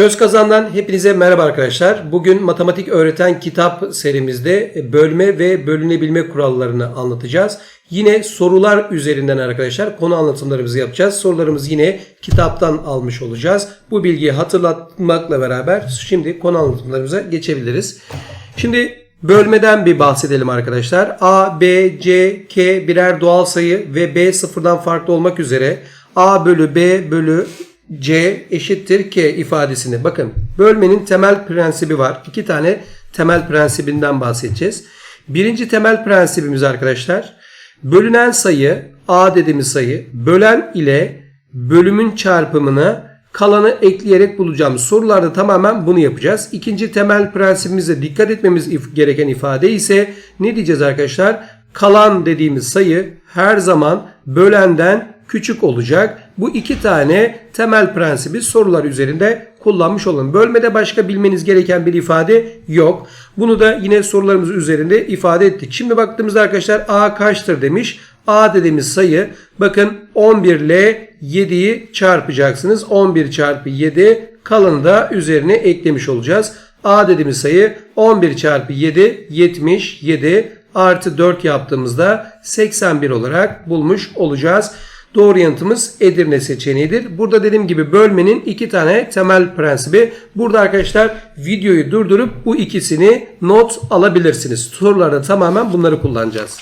Çöz Kazan'dan hepinize merhaba arkadaşlar. Bugün matematik öğreten kitap serimizde bölme ve bölünebilme kurallarını anlatacağız. Yine sorular üzerinden arkadaşlar konu anlatımlarımızı yapacağız. Sorularımızı yine kitaptan almış olacağız. Bu bilgiyi hatırlatmakla beraber şimdi konu anlatımlarımıza geçebiliriz. Şimdi bölmeden bir bahsedelim arkadaşlar. A, B, C, K birer doğal sayı ve B sıfırdan farklı olmak üzere A bölü B bölü C eşittir K ifadesini. Bakın bölmenin temel prensibi var. İki tane temel prensibinden bahsedeceğiz. Birinci temel prensibimiz arkadaşlar bölünen sayı A dediğimiz sayı bölen ile bölümün çarpımını kalanı ekleyerek bulacağım. Sorularda tamamen bunu yapacağız. İkinci temel prensibimize dikkat etmemiz gereken ifade ise ne diyeceğiz arkadaşlar? Kalan dediğimiz sayı her zaman bölenden küçük olacak. Bu iki tane temel prensibi sorular üzerinde kullanmış olun. Bölmede başka bilmeniz gereken bir ifade yok. Bunu da yine sorularımız üzerinde ifade ettik. Şimdi baktığımızda arkadaşlar A kaçtır demiş. A dediğimiz sayı bakın 11 ile 7'yi çarpacaksınız. 11 çarpı 7 kalanı da üzerine eklemiş olacağız. A dediğimiz sayı 11 çarpı 7 77 artı 4 yaptığımızda 81 olarak bulmuş olacağız. Doğru yanıtımız Edirne seçeneğidir. Burada dediğim gibi bölmenin iki tane temel prensibi. Burada arkadaşlar videoyu durdurup bu ikisini not alabilirsiniz. Sorularda tamamen bunları kullanacağız.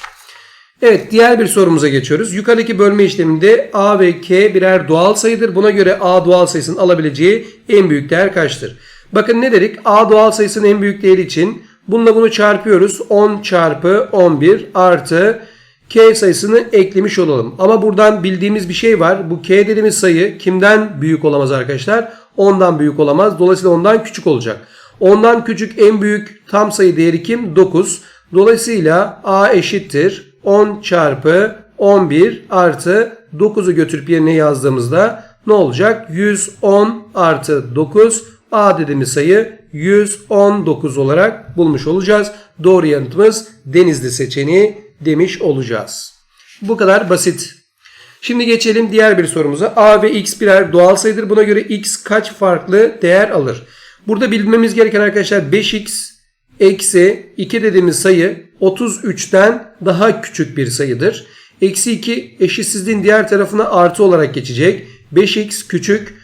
Evet diğer bir sorumuza geçiyoruz. Yukarıdaki bölme işleminde A ve K birer doğal sayıdır. Buna göre A doğal sayısının alabileceği en büyük değer kaçtır? Bakın ne dedik? A doğal sayısının en büyük değeri için bununla bunu çarpıyoruz. 10 çarpı 11 artı K sayısını eklemiş olalım. Ama buradan bildiğimiz bir şey var. Bu K dediğimiz sayı kimden büyük olamaz arkadaşlar? 10'dan büyük olamaz. Dolayısıyla ondan küçük olacak. Ondan küçük en büyük tam sayı değeri kim? 9. Dolayısıyla A eşittir 10 çarpı 11 artı 9'u götürüp yerine yazdığımızda ne olacak? 110 artı 9 A dediğimiz sayı 119 olarak bulmuş olacağız. Doğru yanıtımız Denizli seçeneği demiş olacağız. Bu kadar basit. Şimdi geçelim diğer bir sorumuza. A ve X birer doğal sayıdır. Buna göre X kaç farklı değer alır? Burada bilmemiz gereken arkadaşlar 5X eksi 2 dediğimiz sayı 33'ten daha küçük bir sayıdır. Eksi 2 eşitsizliğin diğer tarafına artı olarak geçecek. 5x küçük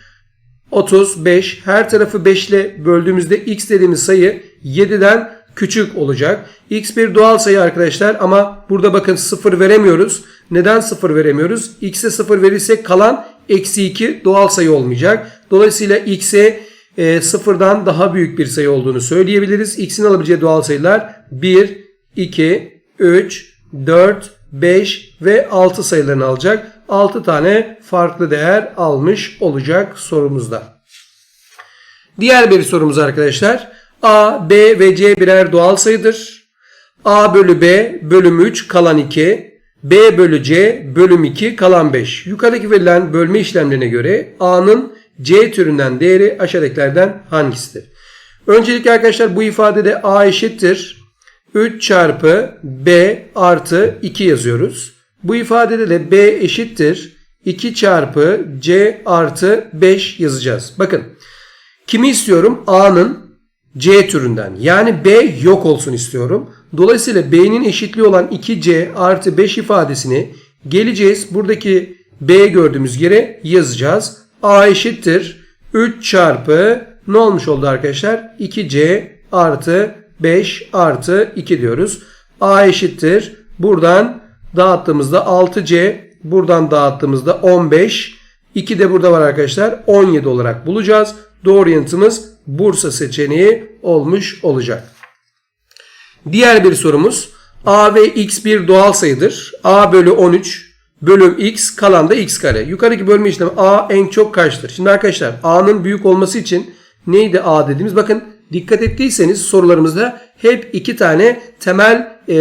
35 her tarafı 5 ile böldüğümüzde x dediğimiz sayı 7'den küçük olacak. x bir doğal sayı arkadaşlar ama burada bakın 0 veremiyoruz. Neden 0 veremiyoruz? x'e 0 verirsek kalan eksi 2 doğal sayı olmayacak. Dolayısıyla x'e e, sıfırdan daha büyük bir sayı olduğunu söyleyebiliriz. X'in alabileceği doğal sayılar 1, 2, 3, 4, 5 ve 6 sayılarını alacak. 6 tane farklı değer almış olacak sorumuzda. Diğer bir sorumuz arkadaşlar. A, B ve C birer doğal sayıdır. A bölü B bölüm 3 kalan 2. B bölü C bölüm 2 kalan 5. Yukarıdaki verilen bölme işlemlerine göre A'nın C türünden değeri aşağıdakilerden hangisidir? Öncelikle arkadaşlar bu ifadede A eşittir. 3 çarpı B artı 2 yazıyoruz. Bu ifadede de B eşittir. 2 çarpı C artı 5 yazacağız. Bakın kimi istiyorum? A'nın C türünden. Yani B yok olsun istiyorum. Dolayısıyla B'nin eşitliği olan 2C artı 5 ifadesini geleceğiz. Buradaki B gördüğümüz yere yazacağız. A eşittir. 3 çarpı ne olmuş oldu arkadaşlar? 2C artı 5 artı 2 diyoruz. A eşittir. Buradan dağıttığımızda 6C buradan dağıttığımızda 15 2 de burada var arkadaşlar 17 olarak bulacağız. Doğru yanıtımız Bursa seçeneği olmuş olacak. Diğer bir sorumuz A ve X bir doğal sayıdır. A bölü 13 bölüm X kalan da X kare. Yukarıdaki bölme işlemi A en çok kaçtır? Şimdi arkadaşlar A'nın büyük olması için neydi A dediğimiz? Bakın dikkat ettiyseniz sorularımızda hep iki tane temel e,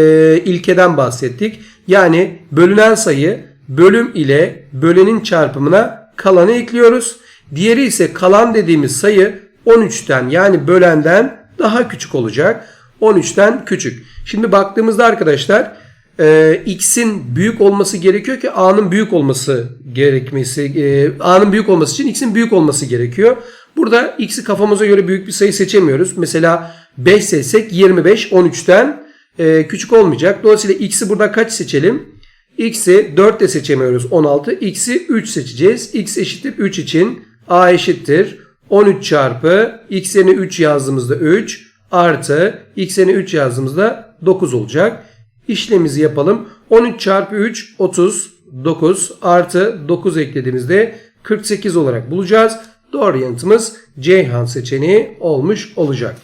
ilkeden bahsettik. Yani bölünen sayı bölüm ile bölenin çarpımına kalanı ekliyoruz. Diğeri ise kalan dediğimiz sayı 13'ten yani bölenden daha küçük olacak. 13'ten küçük. Şimdi baktığımızda arkadaşlar e, x'in büyük olması gerekiyor ki a'nın büyük olması gerekmesi e, a'nın büyük olması için x'in büyük olması gerekiyor. Burada x'i kafamıza göre büyük bir sayı seçemiyoruz. Mesela 5 seçsek 25 13'ten e, küçük olmayacak. Dolayısıyla x'i burada kaç seçelim? x'i 4 de seçemiyoruz 16. x'i 3 seçeceğiz. x eşittir 3 için a eşittir 13 çarpı x yerine 3 yazdığımızda 3 artı x yerine 3 yazdığımızda 9 olacak. İşlemimizi yapalım. 13 çarpı 3 39 artı 9 eklediğimizde 48 olarak bulacağız. Doğru yanıtımız Ceyhan seçeneği olmuş olacak.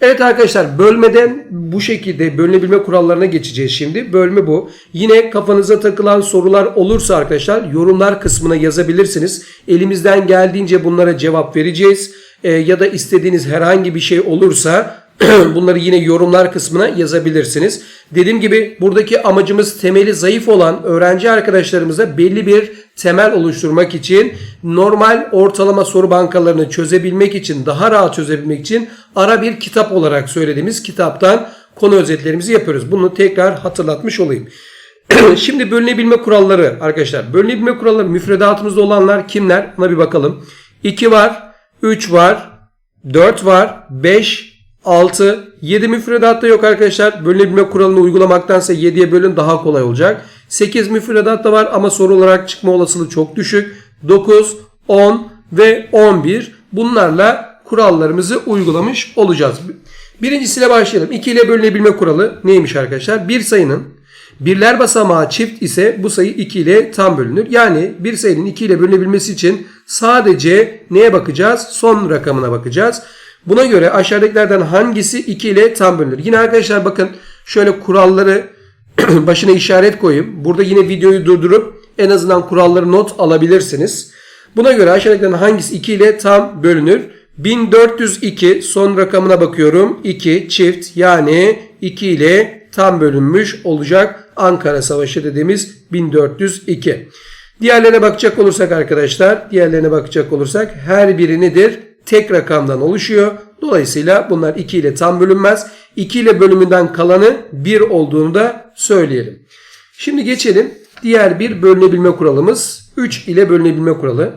Evet arkadaşlar bölmeden bu şekilde bölünebilme kurallarına geçeceğiz şimdi. Bölme bu. Yine kafanıza takılan sorular olursa arkadaşlar yorumlar kısmına yazabilirsiniz. Elimizden geldiğince bunlara cevap vereceğiz. Ee, ya da istediğiniz herhangi bir şey olursa bunları yine yorumlar kısmına yazabilirsiniz. Dediğim gibi buradaki amacımız temeli zayıf olan öğrenci arkadaşlarımıza belli bir temel oluşturmak için normal ortalama soru bankalarını çözebilmek için daha rahat çözebilmek için ara bir kitap olarak söylediğimiz kitaptan konu özetlerimizi yapıyoruz. Bunu tekrar hatırlatmış olayım. Şimdi bölünebilme kuralları arkadaşlar. Bölünebilme kuralları müfredatımızda olanlar kimler? Ona bir bakalım. 2 var, 3 var, 4 var, 5, 6, 7 müfredatta yok arkadaşlar. Bölünebilme kuralını uygulamaktansa 7'ye bölün daha kolay olacak. 8 müfredatta var ama soru olarak çıkma olasılığı çok düşük. 9, 10 ve 11 bunlarla kurallarımızı uygulamış olacağız. Birincisiyle başlayalım. 2 ile bölünebilme kuralı neymiş arkadaşlar? Bir sayının birler basamağı çift ise bu sayı 2 ile tam bölünür. Yani bir sayının 2 ile bölünebilmesi için sadece neye bakacağız? Son rakamına bakacağız. Buna göre aşağıdakilerden hangisi 2 ile tam bölünür? Yine arkadaşlar bakın şöyle kuralları başına işaret koyayım. Burada yine videoyu durdurup en azından kuralları not alabilirsiniz. Buna göre aşağıdakilerden hangisi 2 ile tam bölünür? 1402 son rakamına bakıyorum. 2 çift yani 2 ile tam bölünmüş olacak Ankara Savaşı dediğimiz 1402. Diğerlerine bakacak olursak arkadaşlar, diğerlerine bakacak olursak her biri nedir? Tek rakamdan oluşuyor. Dolayısıyla bunlar 2 ile tam bölünmez. 2 ile bölümünden kalanı 1 olduğunu da söyleyelim. Şimdi geçelim diğer bir bölünebilme kuralımız 3 ile bölünebilme kuralı.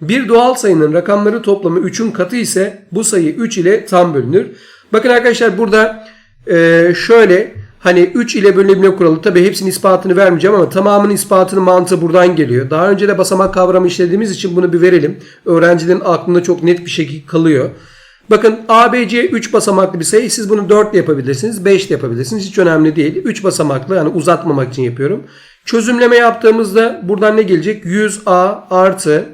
Bir doğal sayının rakamları toplamı 3'ün katı ise bu sayı 3 ile tam bölünür. Bakın arkadaşlar burada şöyle hani 3 ile bölünebilme kuralı tabi hepsinin ispatını vermeyeceğim ama tamamının ispatının mantığı buradan geliyor. Daha önce de basamak kavramı işlediğimiz için bunu bir verelim. Öğrencilerin aklında çok net bir şekilde kalıyor. Bakın ABC 3 basamaklı bir sayı. Siz bunu 4 de yapabilirsiniz. 5 de yapabilirsiniz. Hiç önemli değil. 3 basamaklı yani uzatmamak için yapıyorum. Çözümleme yaptığımızda buradan ne gelecek? 100A artı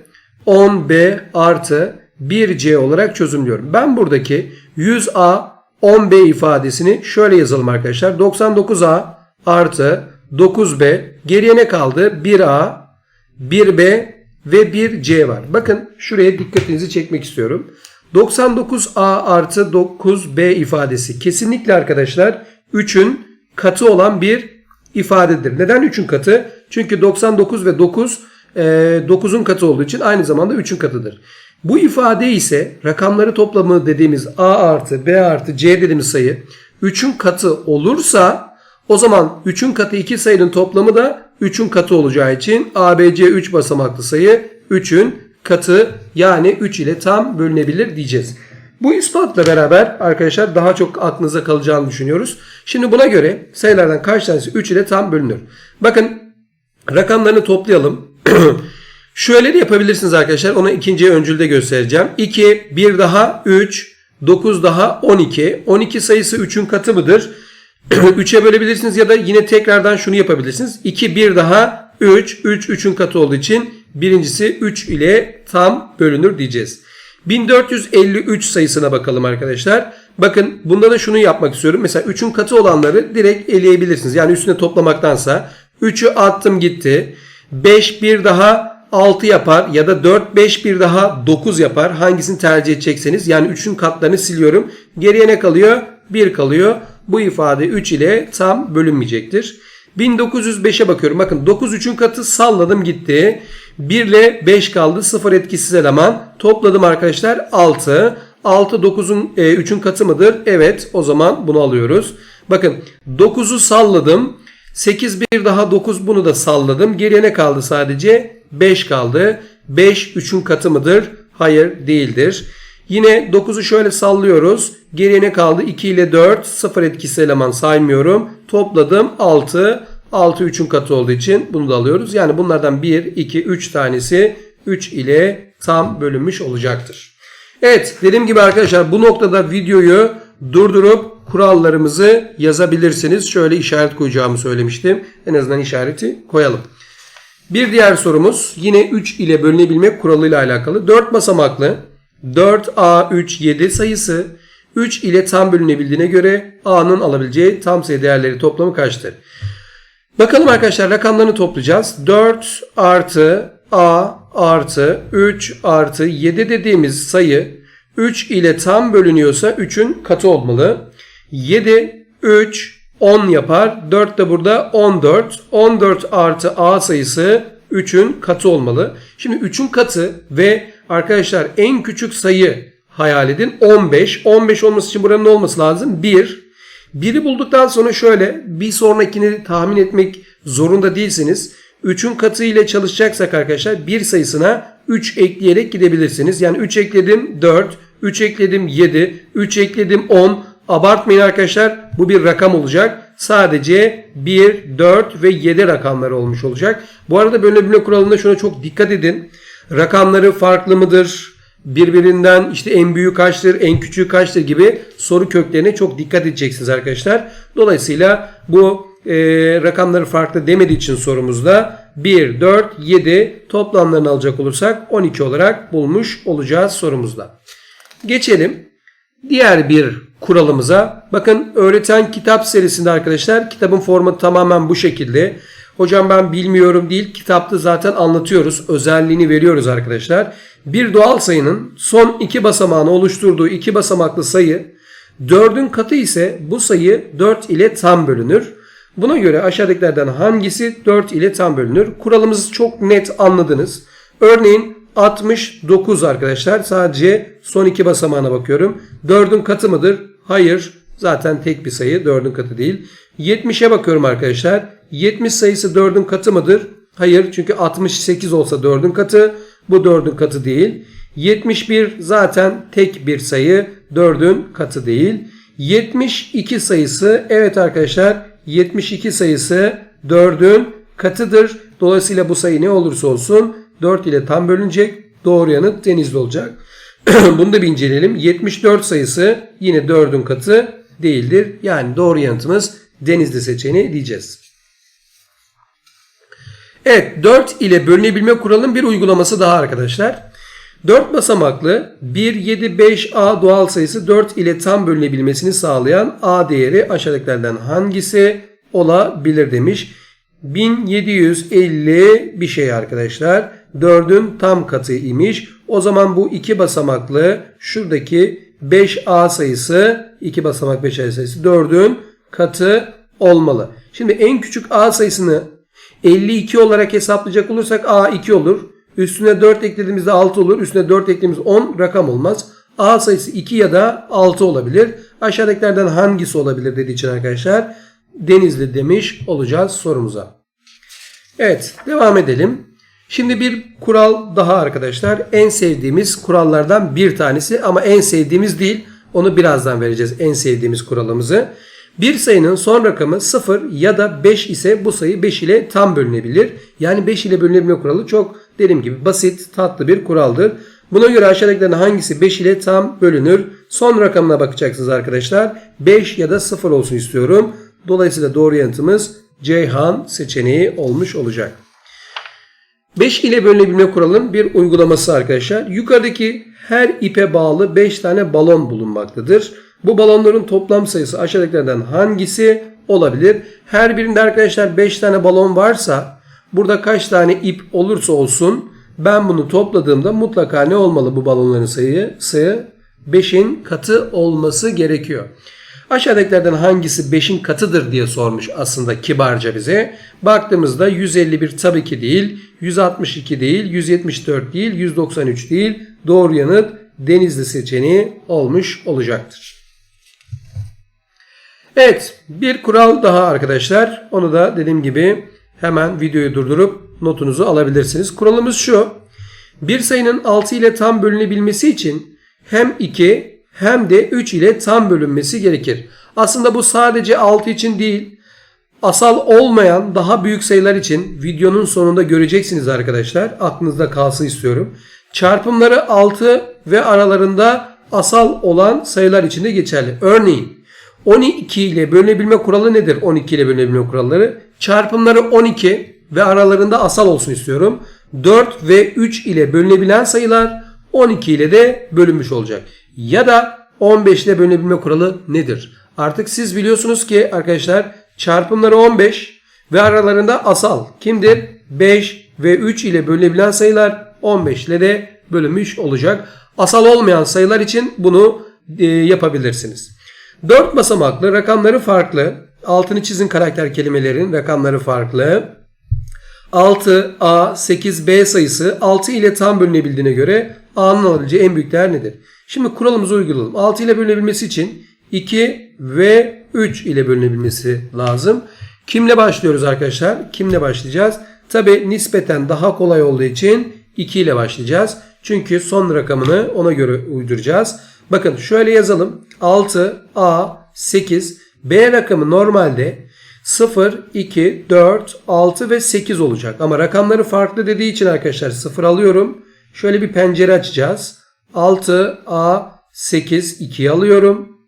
10B artı 1C olarak çözümlüyorum. Ben buradaki 100A 10B ifadesini şöyle yazalım arkadaşlar. 99A artı 9B geriye ne kaldı? 1A, 1B ve 1C var. Bakın şuraya dikkatinizi çekmek istiyorum. 99A artı 9B ifadesi kesinlikle arkadaşlar 3'ün katı olan bir ifadedir. Neden 3'ün katı? Çünkü 99 ve 9 9'un katı olduğu için aynı zamanda 3'ün katıdır. Bu ifade ise rakamları toplamı dediğimiz A artı B artı C dediğimiz sayı 3'ün katı olursa o zaman 3'ün katı 2 sayının toplamı da 3'ün katı olacağı için ABC 3 basamaklı sayı 3'ün katı yani 3 ile tam bölünebilir diyeceğiz. Bu ispatla beraber arkadaşlar daha çok aklınıza kalacağını düşünüyoruz. Şimdi buna göre sayılardan kaç tanesi 3 ile tam bölünür? Bakın rakamlarını toplayalım. Şöyle de yapabilirsiniz arkadaşlar. Onu ikinci öncülde göstereceğim. 2, 1 daha 3, 9 daha 12. 12 sayısı 3'ün katı mıdır? 3'e bölebilirsiniz ya da yine tekrardan şunu yapabilirsiniz. 2, 1 daha 3, 3 3'ün katı olduğu için birincisi 3 ile tam bölünür diyeceğiz. 1453 sayısına bakalım arkadaşlar. Bakın bunda da şunu yapmak istiyorum. Mesela 3'ün katı olanları direkt eleyebilirsiniz. Yani üstüne toplamaktansa 3'ü attım gitti. 5 bir daha 6 yapar ya da 4 5 bir daha 9 yapar. Hangisini tercih edecekseniz yani 3'ün katlarını siliyorum. Geriye ne kalıyor? 1 kalıyor. Bu ifade 3 ile tam bölünmeyecektir. 1905'e bakıyorum. Bakın 9 3'ün katı salladım gitti. 1 ile 5 kaldı. 0 etkisiz eleman. Topladım arkadaşlar 6. 6 9'un e, 3'ün katı mıdır? Evet. O zaman bunu alıyoruz. Bakın 9'u salladım. 8 bir daha 9 bunu da salladım. Geriye ne kaldı sadece? 5 kaldı. 5 3'ün katı mıdır? Hayır değildir. Yine 9'u şöyle sallıyoruz. Geriye ne kaldı? 2 ile 4. 0 etkisi eleman saymıyorum. Topladım 6. 6 3'ün katı olduğu için bunu da alıyoruz. Yani bunlardan 1, 2, 3 tanesi 3 ile tam bölünmüş olacaktır. Evet dediğim gibi arkadaşlar bu noktada videoyu durdurup kurallarımızı yazabilirsiniz. Şöyle işaret koyacağımı söylemiştim. En azından işareti koyalım. Bir diğer sorumuz yine 3 ile bölünebilmek kuralıyla alakalı. 4 basamaklı 4A3 sayısı 3 ile tam bölünebildiğine göre A'nın alabileceği tam sayı değerleri toplamı kaçtır? Bakalım arkadaşlar rakamlarını toplayacağız. 4 artı A artı 3 artı 7 dediğimiz sayı 3 ile tam bölünüyorsa 3'ün katı olmalı. 7, 3, 10 yapar. 4 de burada 14. 14 artı A sayısı 3'ün katı olmalı. Şimdi 3'ün katı ve arkadaşlar en küçük sayı hayal edin 15. 15 olması için buranın olması lazım? 1. 1'i bulduktan sonra şöyle bir sonrakini tahmin etmek zorunda değilsiniz. 3'ün katı ile çalışacaksak arkadaşlar bir sayısına 3 ekleyerek gidebilirsiniz. Yani 3 ekledim 4, 3 ekledim 7, 3 ekledim 10. Abartmayın arkadaşlar bu bir rakam olacak. Sadece 1, 4 ve 7 rakamları olmuş olacak. Bu arada bölünebilme kuralında şuna çok dikkat edin. Rakamları farklı mıdır? Birbirinden işte en büyük kaçtır, en küçüğü kaçtır gibi soru köklerine çok dikkat edeceksiniz arkadaşlar. Dolayısıyla bu e, rakamları farklı demediği için sorumuzda 1, 4, 7 toplamlarını alacak olursak 12 olarak bulmuş olacağız sorumuzda. Geçelim diğer bir kuralımıza. Bakın öğreten kitap serisinde arkadaşlar kitabın formatı tamamen bu şekilde. Hocam ben bilmiyorum değil kitapta zaten anlatıyoruz. Özelliğini veriyoruz arkadaşlar. Bir doğal sayının son iki basamağını oluşturduğu iki basamaklı sayı 4'ün katı ise bu sayı 4 ile tam bölünür. Buna göre aşağıdakilerden hangisi 4 ile tam bölünür? Kuralımızı çok net anladınız. Örneğin 69 arkadaşlar. Sadece son iki basamağına bakıyorum. 4'ün katı mıdır? Hayır. Zaten tek bir sayı. 4'ün katı değil. 70'e bakıyorum arkadaşlar. 70 sayısı 4'ün katı mıdır? Hayır. Çünkü 68 olsa 4'ün katı. Bu 4'ün katı değil. 71 zaten tek bir sayı. 4'ün katı değil. 72 sayısı evet arkadaşlar 72 sayısı 4'ün katıdır. Dolayısıyla bu sayı ne olursa olsun 4 ile tam bölünecek. Doğru yanıt denizli olacak. Bunu da bir inceleyelim. 74 sayısı yine 4'ün katı değildir. Yani doğru yanıtımız denizli seçeneği diyeceğiz. Evet 4 ile bölünebilme kuralının bir uygulaması daha arkadaşlar. 4 basamaklı 1, 7, 5A doğal sayısı 4 ile tam bölünebilmesini sağlayan A değeri aşağıdakilerden hangisi olabilir demiş. 1750 bir şey arkadaşlar. 4'ün tam katı imiş. O zaman bu iki basamaklı şuradaki 5A sayısı 2 basamak 5 A sayısı 4'ün katı olmalı. Şimdi en küçük A sayısını 52 olarak hesaplayacak olursak A 2 olur. Üstüne 4 eklediğimizde 6 olur. Üstüne 4 eklediğimiz 10 rakam olmaz. A sayısı 2 ya da 6 olabilir. Aşağıdakilerden hangisi olabilir dediği için arkadaşlar Denizli demiş olacağız sorumuza. Evet devam edelim. Şimdi bir kural daha arkadaşlar. En sevdiğimiz kurallardan bir tanesi ama en sevdiğimiz değil. Onu birazdan vereceğiz en sevdiğimiz kuralımızı. Bir sayının son rakamı 0 ya da 5 ise bu sayı 5 ile tam bölünebilir. Yani 5 ile bölünebilme kuralı çok dediğim gibi basit, tatlı bir kuraldır. Buna göre aşağıdakilerin hangisi 5 ile tam bölünür? Son rakamına bakacaksınız arkadaşlar. 5 ya da 0 olsun istiyorum. Dolayısıyla doğru yanıtımız Ceyhan seçeneği olmuş olacak. 5 ile bölünebilme kuralının bir uygulaması arkadaşlar. Yukarıdaki her ipe bağlı 5 tane balon bulunmaktadır. Bu balonların toplam sayısı aşağıdakilerden hangisi olabilir? Her birinde arkadaşlar 5 tane balon varsa burada kaç tane ip olursa olsun ben bunu topladığımda mutlaka ne olmalı bu balonların sayısı? 5'in katı olması gerekiyor. Aşağıdakilerden hangisi 5'in katıdır diye sormuş aslında kibarca bize. Baktığımızda 151 tabii ki değil, 162 değil, 174 değil, 193 değil. Doğru yanıt Denizli seçeneği olmuş olacaktır. Evet bir kural daha arkadaşlar. Onu da dediğim gibi hemen videoyu durdurup notunuzu alabilirsiniz. Kuralımız şu. Bir sayının 6 ile tam bölünebilmesi için hem 2 hem de 3 ile tam bölünmesi gerekir. Aslında bu sadece 6 için değil, asal olmayan daha büyük sayılar için videonun sonunda göreceksiniz arkadaşlar. Aklınızda kalsın istiyorum. Çarpımları 6 ve aralarında asal olan sayılar için de geçerli. Örneğin 12 ile bölünebilme kuralı nedir? 12 ile bölünebilme kuralları. Çarpımları 12 ve aralarında asal olsun istiyorum. 4 ve 3 ile bölünebilen sayılar 12 ile de bölünmüş olacak. Ya da 15 ile bölünebilme kuralı nedir? Artık siz biliyorsunuz ki arkadaşlar çarpımları 15 ve aralarında asal kimdir? 5 ve 3 ile bölünebilen sayılar 15 ile de bölünmüş olacak. Asal olmayan sayılar için bunu e, yapabilirsiniz. 4 basamaklı rakamları farklı. Altını çizin karakter kelimelerin rakamları farklı. 6, A, 8, B sayısı 6 ile tam bölünebildiğine göre A'nın alabileceği en büyük değer nedir? Şimdi kuralımızı uygulayalım. 6 ile bölünebilmesi için 2 ve 3 ile bölünebilmesi lazım. Kimle başlıyoruz arkadaşlar? Kimle başlayacağız? Tabi nispeten daha kolay olduğu için 2 ile başlayacağız. Çünkü son rakamını ona göre uyduracağız. Bakın şöyle yazalım. 6, A, 8, B rakamı normalde 0, 2, 4, 6 ve 8 olacak. Ama rakamları farklı dediği için arkadaşlar 0 alıyorum. Şöyle bir pencere açacağız. 6, A, 8, 2'yi alıyorum.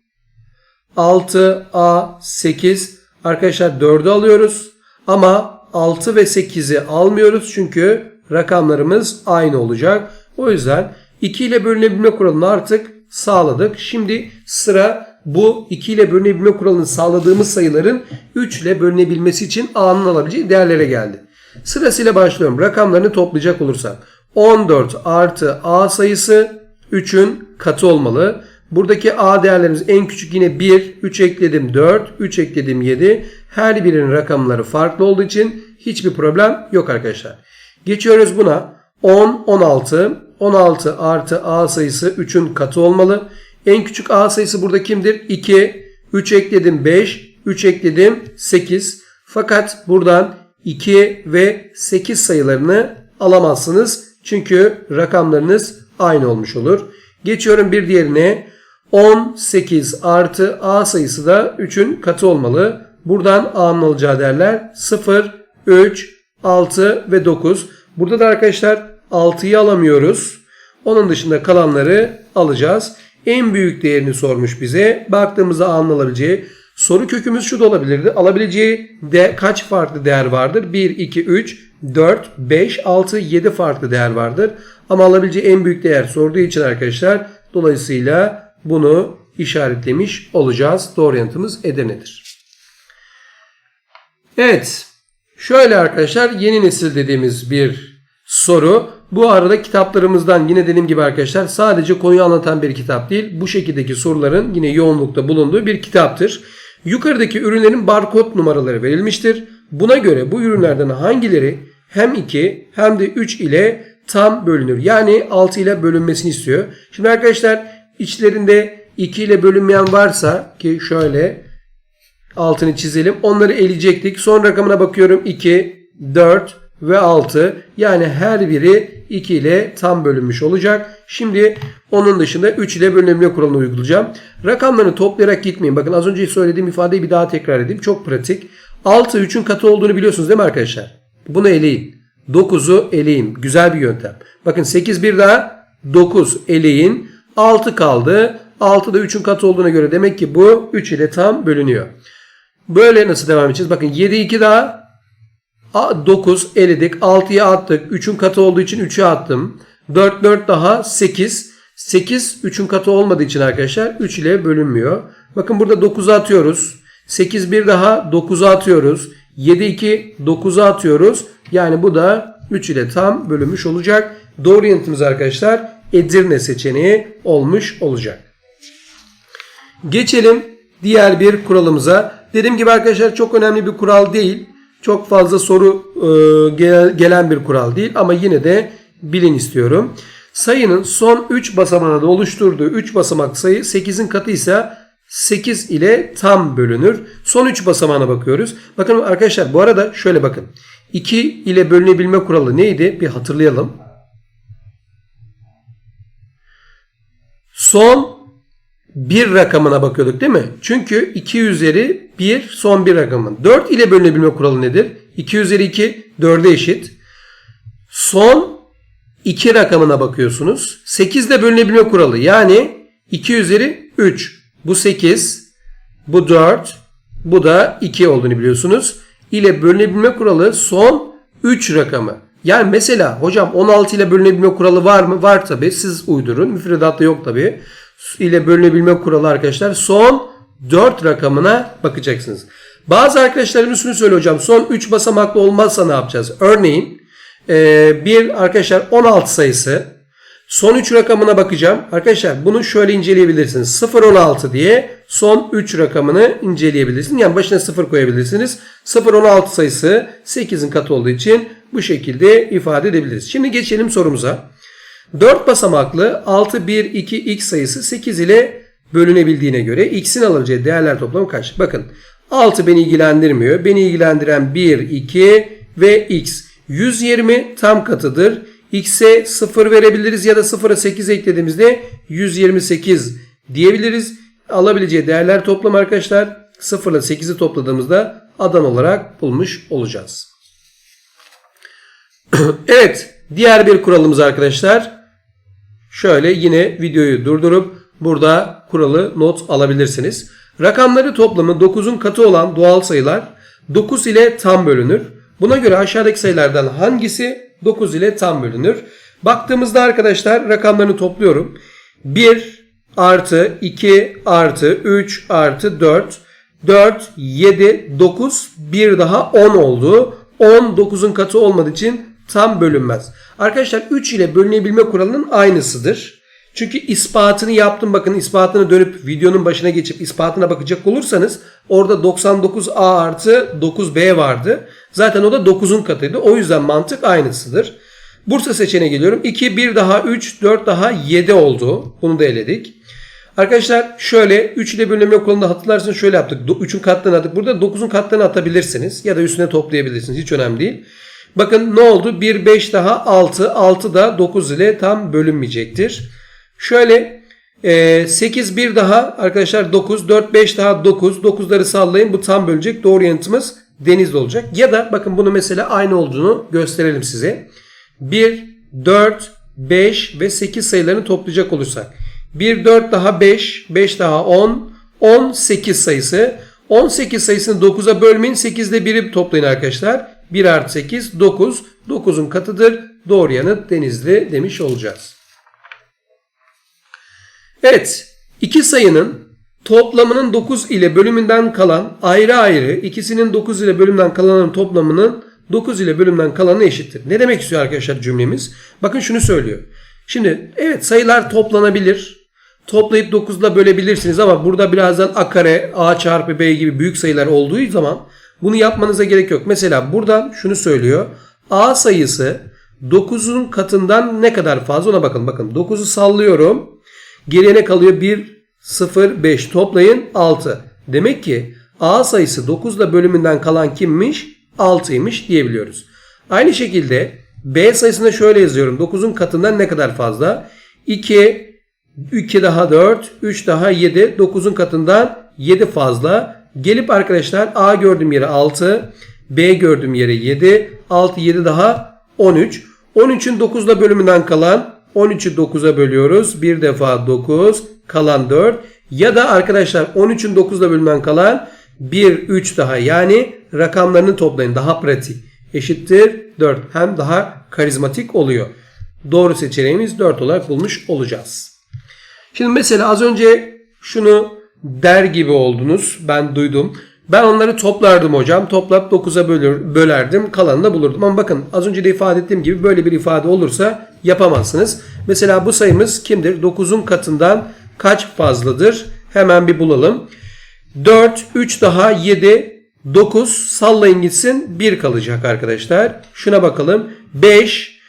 6, A, 8 arkadaşlar 4'ü alıyoruz. Ama 6 ve 8'i almıyoruz çünkü rakamlarımız aynı olacak. O yüzden 2 ile bölünebilme kuralını artık sağladık. Şimdi sıra bu 2 ile bölünebilme kuralını sağladığımız sayıların 3 ile bölünebilmesi için A'nın alabileceği değerlere geldi. Sırasıyla başlıyorum. Rakamlarını toplayacak olursak 14 artı A sayısı 3'ün katı olmalı. Buradaki A değerlerimiz en küçük yine 1, 3 ekledim 4, 3 ekledim 7. Her birinin rakamları farklı olduğu için hiçbir problem yok arkadaşlar. Geçiyoruz buna. 10, 16. 16 artı A sayısı 3'ün katı olmalı. En küçük A sayısı burada kimdir? 2. 3 ekledim 5. 3 ekledim 8. Fakat buradan 2 ve 8 sayılarını alamazsınız. Çünkü rakamlarınız aynı olmuş olur. Geçiyorum bir diğerine. 18 artı A sayısı da 3'ün katı olmalı. Buradan A'nın alacağı değerler 0, 3, 6 ve 9. Burada da arkadaşlar 6'yı alamıyoruz. Onun dışında kalanları alacağız. En büyük değerini sormuş bize. Baktığımızda A'nın alabileceği. Soru kökümüz şu da olabilirdi. Alabileceği de kaç farklı değer vardır? 1, 2, 3, 4, 5, 6, 7 farklı değer vardır. Ama alabileceği en büyük değer sorduğu için arkadaşlar dolayısıyla bunu işaretlemiş olacağız. Doğru yanıtımız Edirne'dir. Evet. Şöyle arkadaşlar yeni nesil dediğimiz bir soru. Bu arada kitaplarımızdan yine dediğim gibi arkadaşlar sadece konuyu anlatan bir kitap değil. Bu şekildeki soruların yine yoğunlukta bulunduğu bir kitaptır. Yukarıdaki ürünlerin barkod numaraları verilmiştir. Buna göre bu ürünlerden hangileri hem 2 hem de 3 ile tam bölünür. Yani 6 ile bölünmesini istiyor. Şimdi arkadaşlar içlerinde 2 ile bölünmeyen varsa ki şöyle altını çizelim. Onları eleyecektik. Son rakamına bakıyorum 2, 4 ve 6. Yani her biri 2 ile tam bölünmüş olacak. Şimdi onun dışında 3 ile bölünebilme kuralını uygulayacağım. Rakamlarını toplayarak gitmeyin. Bakın az önce söylediğim ifadeyi bir daha tekrar edeyim. Çok pratik. 6 3'ün katı olduğunu biliyorsunuz değil mi arkadaşlar? Bunu eleyin. 9'u eleyin. Güzel bir yöntem. Bakın 8 bir daha 9 eleyin. 6 kaldı. 6 da 3'ün katı olduğuna göre demek ki bu 3 ile tam bölünüyor. Böyle nasıl devam edeceğiz? Bakın 7 2 daha 9 eledik. 6'ya attık. 3'ün katı olduğu için 3'ü attım. 4 4 daha 8. 8 3'ün katı olmadığı için arkadaşlar 3 ile bölünmüyor. Bakın burada 9'u atıyoruz. 8 bir daha 9'u atıyoruz. 7 2 9'u atıyoruz. Yani bu da 3 ile tam bölünmüş olacak. Doğru yanıtımız arkadaşlar Edirne seçeneği olmuş olacak. Geçelim diğer bir kuralımıza. Dediğim gibi arkadaşlar çok önemli bir kural değil. Çok fazla soru e, gelen bir kural değil ama yine de bilin istiyorum. Sayının son 3 basamağını da oluşturduğu 3 basamak sayı 8'in katı ise 8 ile tam bölünür. Son 3 basamağına bakıyoruz. Bakın arkadaşlar bu arada şöyle bakın. 2 ile bölünebilme kuralı neydi? Bir hatırlayalım. Son bir rakamına bakıyorduk değil mi? Çünkü 2 üzeri 1 son bir rakamın. 4 ile bölünebilme kuralı nedir? 2 üzeri 2 4'e eşit. Son 2 rakamına bakıyorsunuz. 8 ile bölünebilme kuralı yani 2 üzeri 3. Bu 8, bu 4, bu da 2 olduğunu biliyorsunuz. İle bölünebilme kuralı son 3 rakamı. Yani mesela hocam 16 ile bölünebilme kuralı var mı? Var tabi. Siz uydurun. Müfredatta yok tabi. İle bölünebilme kuralı arkadaşlar son 4 rakamına bakacaksınız. Bazı arkadaşlarımız şunu söylüyor hocam. Son 3 basamaklı olmazsa ne yapacağız? Örneğin e, bir arkadaşlar 16 sayısı Son 3 rakamına bakacağım. Arkadaşlar bunu şöyle inceleyebilirsiniz. 0-16 diye son 3 rakamını inceleyebilirsiniz. Yani başına 0 koyabilirsiniz. 0-16 sayısı 8'in katı olduğu için bu şekilde ifade edebiliriz. Şimdi geçelim sorumuza. 4 basamaklı 6, 1, 2, x sayısı 8 ile bölünebildiğine göre x'in alacağı değerler toplamı kaç? Bakın 6 beni ilgilendirmiyor. Beni ilgilendiren 1, 2 ve x. 120 tam katıdır x'e 0 verebiliriz ya da 0'a 8 eklediğimizde 128 diyebiliriz. Alabileceği değerler toplam arkadaşlar 0 ile 8'i topladığımızda adan olarak bulmuş olacağız. evet diğer bir kuralımız arkadaşlar. Şöyle yine videoyu durdurup burada kuralı not alabilirsiniz. Rakamları toplamı 9'un katı olan doğal sayılar 9 ile tam bölünür. Buna göre aşağıdaki sayılardan hangisi 9 ile tam bölünür. Baktığımızda arkadaşlar rakamlarını topluyorum. 1 artı 2 artı 3 artı 4 4, 7, 9 bir daha 10 oldu. 10 9'un katı olmadığı için tam bölünmez. Arkadaşlar 3 ile bölünebilme kuralının aynısıdır. Çünkü ispatını yaptım. Bakın ispatını dönüp videonun başına geçip ispatına bakacak olursanız orada 99A artı 9B vardı. Zaten o da 9'un katıydı. O yüzden mantık aynısıdır. Bursa seçeneğine geliyorum. 2, 1 daha 3, 4 daha 7 oldu. Bunu da eledik. Arkadaşlar şöyle 3 ile bölünme kolunda hatırlarsınız şöyle yaptık. 3'ün katlarını attık. Burada 9'un katlarını atabilirsiniz. Ya da üstüne toplayabilirsiniz. Hiç önemli değil. Bakın ne oldu? 1, 5 daha 6. 6 da 9 ile tam bölünmeyecektir. Şöyle 8 e, 1 daha arkadaşlar 9 4 5 daha 9 9'ları sallayın bu tam bölecek doğru yanıtımız denizli olacak. Ya da bakın bunu mesela aynı olduğunu gösterelim size. 1 4 5 ve 8 sayılarını toplayacak olursak 1 4 daha 5 5 daha 10 18 sayısı 18 sayısını 9'a bölmeyin 8 ile 1'i toplayın arkadaşlar. 1 artı 8 9 9'un katıdır. Doğru yanıt denizli demiş olacağız. Evet, iki sayının toplamının 9 ile bölümünden kalan ayrı ayrı ikisinin 9 ile bölümden kalanın toplamının 9 ile bölümden kalanı eşittir. Ne demek istiyor arkadaşlar cümlemiz? Bakın şunu söylüyor. Şimdi evet sayılar toplanabilir. Toplayıp 9 ile bölebilirsiniz ama burada birazdan a kare, a çarpı b gibi büyük sayılar olduğu zaman bunu yapmanıza gerek yok. Mesela buradan şunu söylüyor. a sayısı 9'un katından ne kadar fazla ona bakın. Bakın 9'u sallıyorum. Geriye ne kalıyor? 1, 0, 5 toplayın 6. Demek ki A sayısı 9 ile bölümünden kalan kimmiş? 6'ymış diyebiliyoruz. Aynı şekilde B sayısında şöyle yazıyorum. 9'un katından ne kadar fazla? 2, 2 daha 4, 3 daha 7, 9'un katından 7 fazla. Gelip arkadaşlar A gördüğüm yere 6, B gördüğüm yere 7, 6, 7 daha 13. 13'ün 9 ile bölümünden kalan 13'ü 9'a bölüyoruz. Bir defa 9 kalan 4. Ya da arkadaşlar 13'ün 9'da bölünen kalan 1 3 daha yani rakamlarını toplayın daha pratik. Eşittir 4 hem daha karizmatik oluyor. Doğru seçeneğimiz 4 olarak bulmuş olacağız. Şimdi mesela az önce şunu der gibi oldunuz. Ben duydum. Ben onları toplardım hocam. Toplayıp 9'a bölür, bölerdim. Kalanını da bulurdum. Ama bakın az önce de ifade ettiğim gibi böyle bir ifade olursa yapamazsınız. Mesela bu sayımız kimdir? 9'un katından kaç fazladır? Hemen bir bulalım. 4, 3 daha 7, 9 sallayın gitsin 1 kalacak arkadaşlar. Şuna bakalım. 5,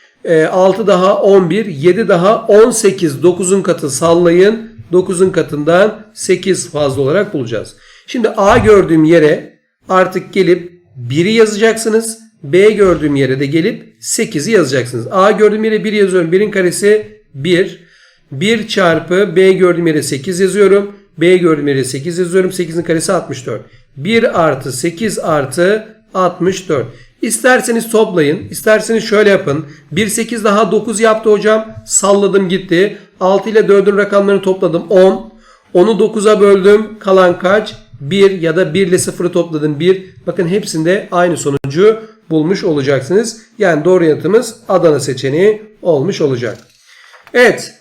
6 e, daha 11, 7 daha 18, 9'un katı sallayın. 9'un katından 8 fazla olarak bulacağız. Şimdi A gördüğüm yere artık gelip 1'i yazacaksınız. B gördüğüm yere de gelip 8'i yazacaksınız. A gördüğüm yere 1 yazıyorum. 1'in karesi 1. 1 çarpı B gördüğüm yere 8 yazıyorum. B gördüğüm yere 8 yazıyorum. 8'in karesi 64. 1 artı 8 artı 64. İsterseniz toplayın. isterseniz şöyle yapın. 1 8 daha 9 yaptı hocam. Salladım gitti. 6 ile 4'ün rakamlarını topladım 10. Onu 9'a böldüm. Kalan kaç? 1 ya da 1 ile 0'ı topladım 1. Bakın hepsinde aynı sonucu bulmuş olacaksınız. Yani doğru yanıtımız Adana seçeneği olmuş olacak. Evet.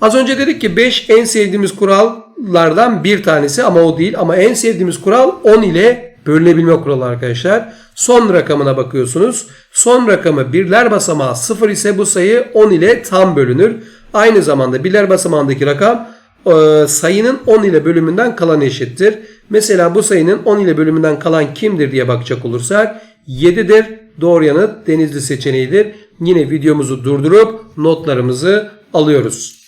Az önce dedik ki 5 en sevdiğimiz kurallardan bir tanesi ama o değil. Ama en sevdiğimiz kural 10 ile bölünebilme kuralı arkadaşlar. Son rakamına bakıyorsunuz. Son rakamı birler basamağı 0 ise bu sayı 10 ile tam bölünür. Aynı zamanda birler basamağındaki rakam e, sayının 10 ile bölümünden kalan eşittir. Mesela bu sayının 10 ile bölümünden kalan kimdir diye bakacak olursak 7'dir. Doğru yanıt denizli seçeneğidir. Yine videomuzu durdurup notlarımızı alıyoruz.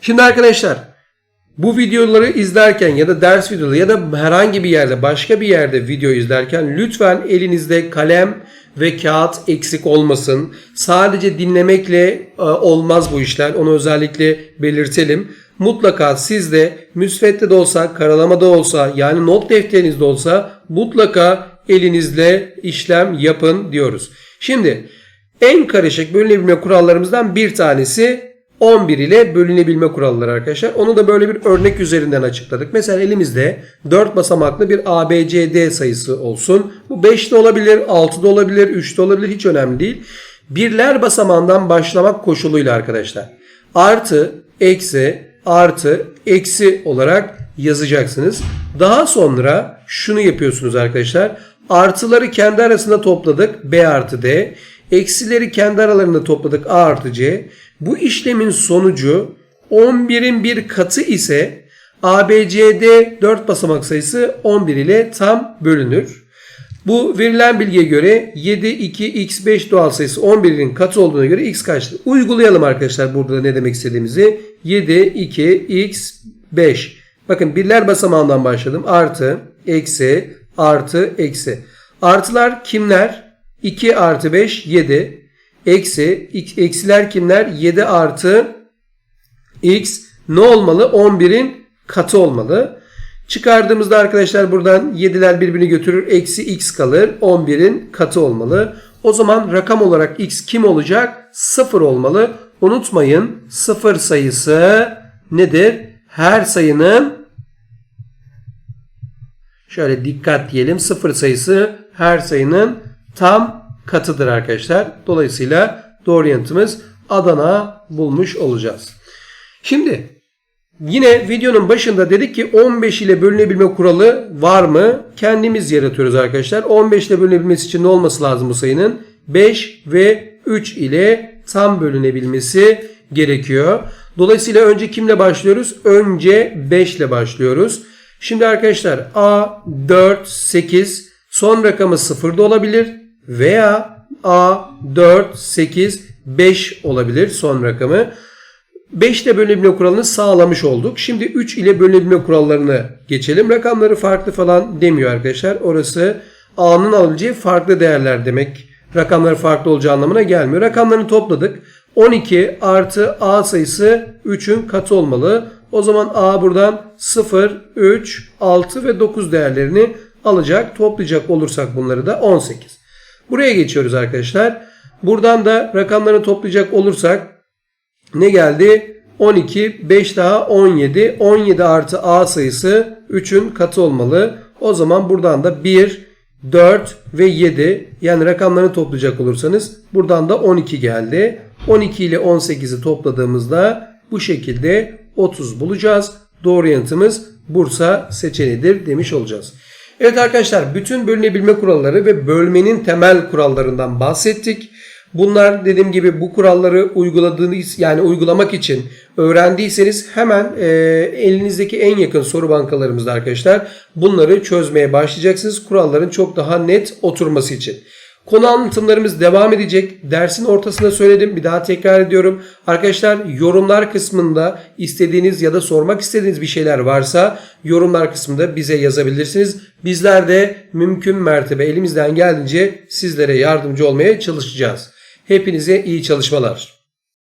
Şimdi arkadaşlar bu videoları izlerken ya da ders videoları ya da herhangi bir yerde başka bir yerde video izlerken lütfen elinizde kalem ve kağıt eksik olmasın. Sadece dinlemekle e, olmaz bu işler. Onu özellikle belirtelim. Mutlaka siz de müsvedde de olsa, karalamada olsa yani not defterinizde olsa mutlaka elinizle işlem yapın diyoruz. Şimdi en karışık bölünebilme kurallarımızdan bir tanesi 11 ile bölünebilme kuralları arkadaşlar. Onu da böyle bir örnek üzerinden açıkladık. Mesela elimizde 4 basamaklı bir ABCD sayısı olsun. Bu 5 de olabilir, 6 da olabilir, 3 de olabilir hiç önemli değil. Birler basamağından başlamak koşuluyla arkadaşlar. Artı, eksi, artı, eksi olarak yazacaksınız. Daha sonra şunu yapıyorsunuz arkadaşlar. Artıları kendi arasında topladık. B artı D. Eksileri kendi aralarında topladık. A artı C. Bu işlemin sonucu 11'in bir katı ise ABCD 4 basamak sayısı 11 ile tam bölünür. Bu verilen bilgiye göre 7, 2, x5 doğal sayısı 11'in katı olduğuna göre x kaçtır? Uygulayalım arkadaşlar burada ne demek istediğimizi. 7, 2, x, 5. Bakın birler basamağından başladım. Artı, eksi, artı, eksi. Artılar kimler? 2 artı 5, 7. Eksi, eksiler kimler? 7 artı x ne olmalı? 11'in katı olmalı. Çıkardığımızda arkadaşlar buradan 7'ler birbirini götürür. Eksi x kalır. 11'in katı olmalı. O zaman rakam olarak x kim olacak? 0 olmalı. Unutmayın 0 sayısı nedir? Her sayının şöyle dikkat diyelim 0 sayısı her sayının tam katıdır arkadaşlar. Dolayısıyla doğru yanıtımız Adana bulmuş olacağız. Şimdi yine videonun başında dedik ki 15 ile bölünebilme kuralı var mı? Kendimiz yaratıyoruz arkadaşlar. 15 ile bölünebilmesi için ne olması lazım bu sayının? 5 ve 3 ile tam bölünebilmesi gerekiyor. Dolayısıyla önce kimle başlıyoruz? Önce 5 ile başlıyoruz. Şimdi arkadaşlar A 4 8 son rakamı 0 da olabilir veya A 4 8 5 olabilir son rakamı. 5 ile bölünebilme kuralını sağlamış olduk. Şimdi 3 ile bölünebilme kurallarını geçelim. Rakamları farklı falan demiyor arkadaşlar. Orası A'nın alabileceği farklı değerler demek. Rakamları farklı olacağı anlamına gelmiyor. Rakamlarını topladık. 12 artı A sayısı 3'ün katı olmalı. O zaman A buradan 0, 3, 6 ve 9 değerlerini alacak. Toplayacak olursak bunları da 18. Buraya geçiyoruz arkadaşlar. Buradan da rakamlarını toplayacak olursak ne geldi? 12, 5 daha 17. 17 artı A sayısı 3'ün katı olmalı. O zaman buradan da 1, 4 ve 7 yani rakamlarını toplayacak olursanız buradan da 12 geldi. 12 ile 18'i topladığımızda bu şekilde 30 bulacağız. Doğru yanıtımız Bursa seçeneğidir demiş olacağız. Evet arkadaşlar bütün bölünebilme kuralları ve bölmenin temel kurallarından bahsettik. Bunlar dediğim gibi bu kuralları uyguladığınız yani uygulamak için öğrendiyseniz hemen e, elinizdeki en yakın soru bankalarımızda arkadaşlar bunları çözmeye başlayacaksınız. Kuralların çok daha net oturması için. Konu anlatımlarımız devam edecek. Dersin ortasında söyledim. Bir daha tekrar ediyorum. Arkadaşlar yorumlar kısmında istediğiniz ya da sormak istediğiniz bir şeyler varsa yorumlar kısmında bize yazabilirsiniz. Bizler de mümkün mertebe elimizden geldiğince sizlere yardımcı olmaya çalışacağız. Hepinize iyi çalışmalar.